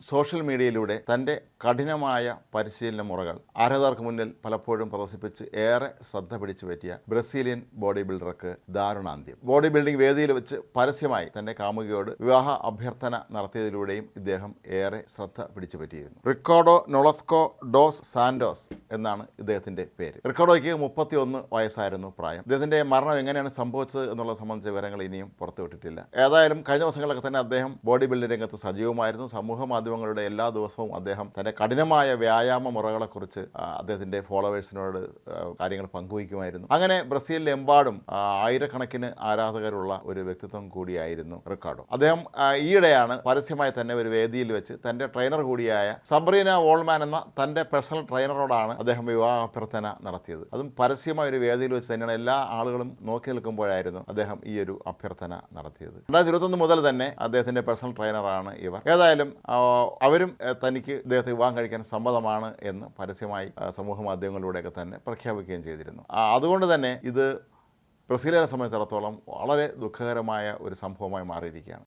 Social മീഡിയയിലൂടെ തന്റെ കഠിനമായ പരിശീലന മുറകൾ. ആരാധകർക്ക് മുന്നിൽ പലപ്പോഴും പ്രദർശിപ്പിച്ച് ഏറെ ശ്രദ്ധ പിടിച്ചു പറ്റിയ ബ്രസീലിയൻ ബോഡി ബിൽഡർക്ക് ദാരുണാന്ത്യം. ബോഡി ബിൽഡിംഗ് വേദിയിൽ വെച്ച് പരസ്യമായി തന്റെ കാമുകിയോട് വിവാഹ അഭ്യർത്ഥന നടത്തിയതിലൂടെയും ഇദ്ദേഹം ഏറെ ശ്രദ്ധ പിടിച്ചു പറ്റിയിരുന്നു. റിക്കോർഡോ നൊളസ്കോ ഡോസ് സാൻഡോസ് എന്നാണ് ഇദ്ദേഹത്തിന്റെ പേര്. റിക്കോർഡോയ്ക്ക് മുപ്പത്തി ഒന്ന് വയസ്സായിരുന്നു പ്രായം. ഇദ്ദേഹത്തിന്റെ മരണം എങ്ങനെയാണ് സംഭവിച്ചത് എന്നുള്ള സംബന്ധിച്ച വിവരങ്ങൾ ഇനിയും പുറത്തുവിട്ടിട്ടില്ല ഏതായാലും കഴിഞ്ഞ ദിവസങ്ങളിലൊക്കെ തന്നെ അദ്ദേഹം ബോഡി ബിൽഡിംഗ് രംഗത്ത് സജീവമായിരുന്നു. സമൂഹ മാധ്യമങ്ങളുടെ എല്ലാ ദിവസവും അദ്ദേഹം തന്റെ കഠിനമായ വ്യായാമ മുറകളെക്കുറിച്ച് അദ്ദേഹത്തിന്റെ ഫോളോവേഴ്സിനോട് കാര്യങ്ങൾ പങ്കുവയ്ക്കുമായിരുന്നു. അങ്ങനെ ബ്രസീലിലെമ്പാടും ആയിരക്കണക്കിന് ആരാധകരുള്ള ഒരു വ്യക്തിത്വം കൂടിയായിരുന്നു റിക്കാർഡോ. അദ്ദേഹം ഈയിടെയാണ് പരസ്യമായി തന്നെ ഒരു വേദിയിൽ വെച്ച് തന്റെ ട്രെയിനർ കൂടിയായ സബ്രീന വോൾമാൻ എന്ന തന്റെ പേഴ്സണൽ ട്രെയിനറോടാണ് അദ്ദേഹം വിവാഹ അഭ്യർത്ഥന നടത്തിയത്. അതും പരസ്യമായ ഒരു വേദിയിൽ വെച്ച് തന്നെയാണ് എല്ലാ ആളുകളും നോക്കി നിൽക്കുമ്പോഴായിരുന്നു അദ്ദേഹം ഈ ഒരു അഭ്യർത്ഥന നടത്തിയത്. രണ്ടായിരത്തി ഇരുപത്തൊന്ന് മുതൽ തന്നെ അദ്ദേഹത്തിന്റെ പേഴ്സണൽ ട്രെയിനറാണ് ഇവർ. ഏതായാലും അവരും തനിക്ക് ഇദ്ദേഹത്തെ വിവാഹം കഴിക്കാൻ സമ്മതമാണ് എന്ന് പരസ്യമായി സമൂഹ മാധ്യമങ്ങളിലൂടെയൊക്കെ തന്നെ പ്രഖ്യാപിക്കുകയും ചെയ്തിരുന്നു. അതുകൊണ്ട് തന്നെ ഇത് ബ്രസീലിനെ സംബന്ധിച്ചിടത്തോളം വളരെ ദുഃഖകരമായ ഒരു സംഭവമായി മാറിയിരിക്കുകയാണ്.